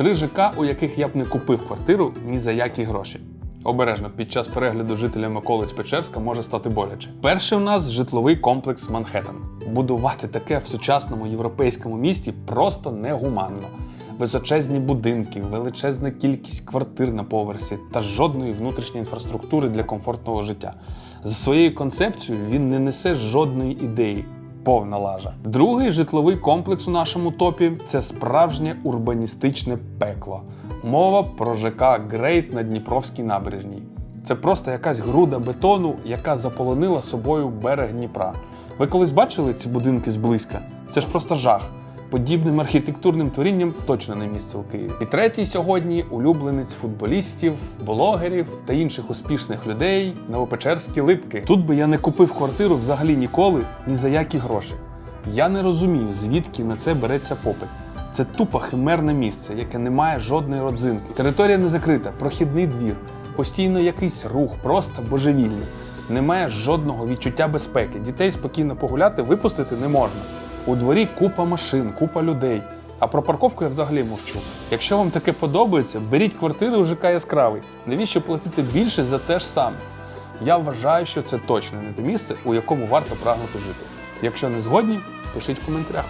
Три ЖК, у яких я б не купив квартиру ні за які гроші. Обережно, під час перегляду жителям околиць Печерська може стати боляче. Перший у нас житловий комплекс Манхеттен. Будувати таке в сучасному європейському місті просто негуманно. Височезні будинки, величезна кількість квартир на поверсі та жодної внутрішньої інфраструктури для комфортного життя. За своєю концепцією він не несе жодної ідеї. Повна лажа. Другий житловий комплекс у нашому топі це справжнє урбаністичне пекло. Мова про ЖК Грейт на Дніпровській набережній. Це просто якась груда бетону, яка заполонила собою берег Дніпра. Ви колись бачили ці будинки зблизька? Це ж просто жах. Подібним архітектурним творінням точно не місце у Києві. І третій сьогодні улюбленець футболістів, блогерів та інших успішних людей Новопечерські липки. Тут би я не купив квартиру взагалі ніколи, ні за які гроші. Я не розумію, звідки на це береться попит. Це тупо химерне місце, яке не має жодної родзинки. Територія не закрита, прохідний двір, постійно якийсь рух, просто божевільний. Немає жодного відчуття безпеки. Дітей спокійно погуляти випустити не можна. У дворі купа машин, купа людей. А про парковку я взагалі мовчу. Якщо вам таке подобається, беріть квартиру у ЖК яскравий. Навіщо платити більше за те ж саме? Я вважаю, що це точно не те місце, у якому варто прагнути жити. Якщо не згодні, пишіть в коментарях.